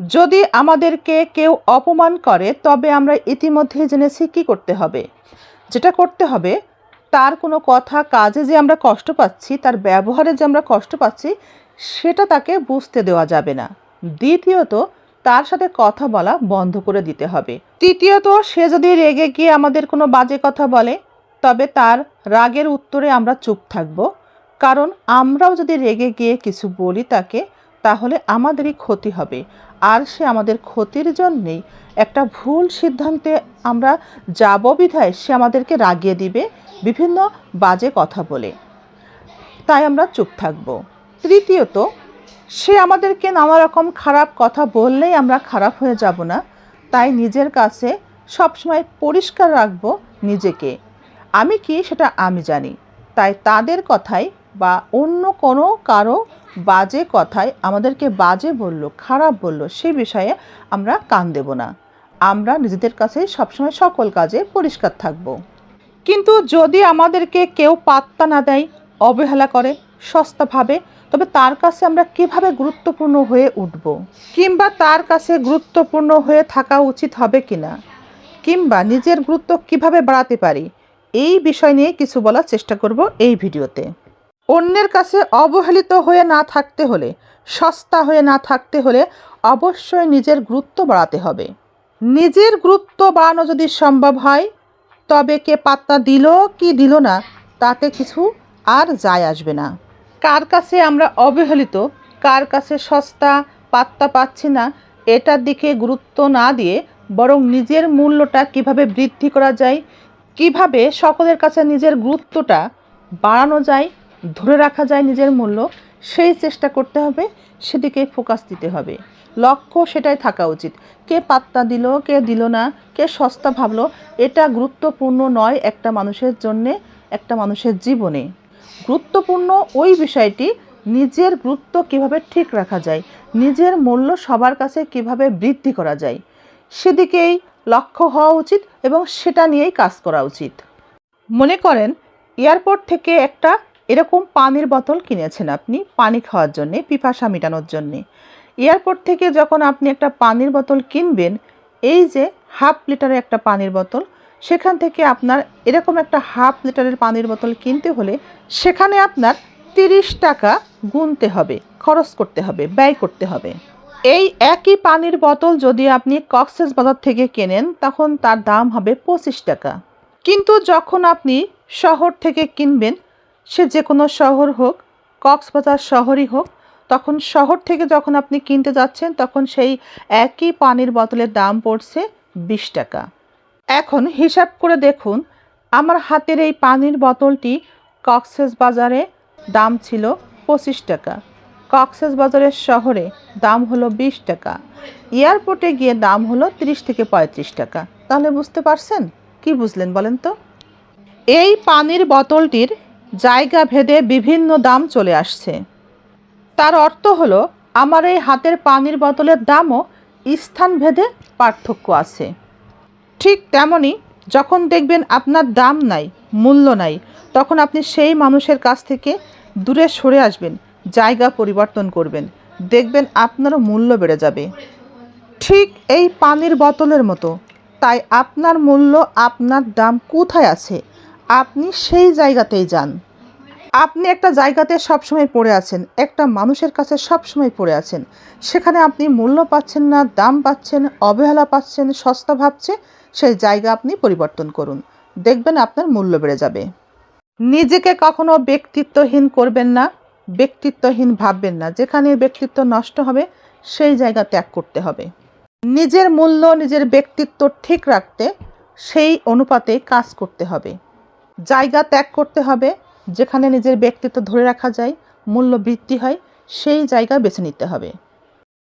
যদি আমাদেরকে কেউ অপমান করে, তবে আমরা ইতিমধ্যে জেনেছি কী করতে হবে। যেটা করতে হবে, তার কোনো কথা, কাজে যে আমরা কষ্ট পাচ্ছি, তার ব্যবহারে যে আমরা কষ্ট পাচ্ছি, সেটা তাকে বুঝতে দেওয়া যাবে না। দ্বিতীয়ত, তার সাথে কথা বলা বন্ধ করে দিতে হবে। তৃতীয়ত, সে যদি রেগে গিয়ে আমাদের কোনো বাজে কথা বলে, তবে তার রাগের উত্তরে আমরা চুপ থাকব। কারণ আমরাও যদি রেগে গিয়ে কিছু বলি তাকে তাহলে আমাদেরই ক্ষতি হবে। আর সে আমাদের ক্ষতির জন্যেই একটা ভুল সিদ্ধান্তে আমরা যাব বিধায় সে আমাদেরকে রাগিয়ে দিবে, বিভিন্ন বাজে কথা বলে। তাই আমরা চুপ থাকব। তৃতীয়ত, সে আমাদেরকে নানা রকম খারাপ কথা বললেই আমরা খারাপ হয়ে যাব না। তাই নিজের কাছে সবসময় পরিষ্কার রাখব নিজেকে। আমি কি সেটা আমি জানি। তাই তাদের কথাই বা অন্য কোনো কারও বাজে কথায় আমাদেরকে বাজে বলল, খারাপ বলল, সে বিষয়ে আমরা কান দেব না। আমরা নিজেদের কাছে সবসময় সকল কাজে পরিষ্কার থাকব। কিন্তু যদি আমাদেরকে কেউ পাত্তা না দেয়, অবহেলা করে সস্তাভাবে তবে তার কাছে আমরা কীভাবে গুরুত্বপূর্ণ হয়ে উঠব? কিংবা তার কাছে গুরুত্বপূর্ণ হয়ে থাকা উচিত হবে কি না কিংবা নিজের গুরুত্ব কীভাবে বাড়াতে পারি? এই বিষয় নিয়ে কিছু বলার চেষ্টা করব এই ভিডিওতে। অন্যের কাছে অবহেলিত হয়ে না থাকতে হলে, সস্তা হয়ে না থাকতে হলে অবশ্যই নিজের গুরুত্ব বাড়াতে হবে। নিজের গুরুত্ব বাড়ানো যদি সম্ভব হয়, তবে কে পাত্তা দিল কি দিল না, তাতে কিছু আর যায় আসবে না। কার কাছে আমরা অবহেলিত, কার কাছে সস্তা পাত্তা পাচ্ছি না, এটার দিকে গুরুত্ব না দিয়ে বরং নিজের মূল্যটা কীভাবে বৃদ্ধি করা যায়, কীভাবে সকলের কাছে নিজের গুরুত্বটা বাড়ানো যায় ধরে রাখা যায় নিজের মূল্য, সেই চেষ্টা করতে হবে সেদিকে ফোকাস দিতে হবে। লক্ষ্য সেটাই থাকা উচিত। কে পাত্তা দিল, কে দিল না, কে সস্তা ভাবলো, এটা গুরুত্বপূর্ণ নয় একটা মানুষের জন্যে, একটা মানুষের জীবনে। গুরুত্বপূর্ণ ওই বিষয়টি, নিজের গুরুত্ব কীভাবে ঠিক রাখা যায়, নিজের মূল্য সবার কাছে কীভাবে বৃদ্ধি করা যায়, সেদিকেই লক্ষ্য হওয়া উচিত এবং সেটা নিয়েই কাজ করা উচিত। মনে করেন, এয়ারপোর্ট থেকে একটা এরকম পানির বোতল কিনেছেন আপনি, পানি খাওয়ার জন্যে, পিপাসা মেটানোর জন্যে। এয়ারপোর্ট থেকে যখন আপনি একটা পানির বোতল কিনবেন, এই যে হাফ লিটারের একটা পানির বোতল, সেখান থেকে আপনার এরকম একটা হাফ লিটারের পানির বোতল কিনতে হলে সেখানে আপনার তিরিশ টাকা গুনতে হবে, খরচ করতে হবে, ব্যয় করতে হবে। এই একই পানির বোতল যদি আপনি কক্সেস বাজার থেকে কেনেন, তখন তার দাম হবে পঁচিশ টাকা। কিন্তু যখন আপনি শহর থেকে কিনবেন সে যে কোনো শহর হোক, কক্সবাজার শহরই হোক, তখন শহর থেকে যখন আপনি কিনতে যাচ্ছেন, তখন সেই একই পানির বোতলের দাম পড়ছে বিশ টাকা। এখন হিসাব করে দেখুন, আমার হাতের এই পানির বোতলটি কক্সেস বাজারে দাম ছিল পঁচিশ টাকা। কক্সেস বাজারের শহরে দাম হলো বিশ টাকা। এয়ারপোর্টে গিয়ে দাম হলো তিরিশ থেকে পঁয়ত্রিশ টাকা। তাহলে বুঝতে পারছেন? কি বুঝলেন বলেন তো? এই পানির বোতলটির জায়গা ভেদে বিভিন্ন দাম চলে আসছে। তার অর্থ হলো, আমার এই হাতের পানির বোতলের দামও স্থান ভেদে পার্থক্য আছে। ঠিক তেমনই যখন দেখবেন আপনার দাম নাই, মূল্য নাই, তখন আপনি সেই মানুষের কাছ থেকে দূরে সরে আসবেন, জায়গা পরিবর্তন করবেন, দেখবেন আপনারও মূল্য বেড়ে যাবে। ঠিক এই পানির বোতলের মতো, তাই আপনার মূল্য, আপনার দাম কোথায় আছে? আপনি সেই জায়গাতেই যান। আপনি একটা জায়গাতে সবসময় পড়ে আছেন, একটা মানুষের কাছে সবসময় পড়ে আছেন। সেখানে আপনি মূল্য পাচ্ছেন না, দাম পাচ্ছেন, অবহেলা পাচ্ছেন, সস্তা ভাবছে, সেই জায়গা আপনি পরিবর্তন করুন। দেখবেন আপনার মূল্য বেড়ে যাবে। নিজেকে কখনো ব্যক্তিত্বহীন করবেন না, ব্যক্তিত্বহীন ভাববেন না। যেখানে ব্যক্তিত্ব নষ্ট হবে, সেই জায়গা ত্যাগ করতে হবে। নিজের মূল্য, নিজের ব্যক্তিত্ব ঠিক রাখতে সেই অনুপাতে কাজ করতে হবে। জায়গা ত্যাগ করতে হবে যেখানে নিজের ব্যক্তিত্ব ধরে রাখা যায় মূল্য বৃদ্ধি হয় সেই জায়গা বেছে নিতে হবে।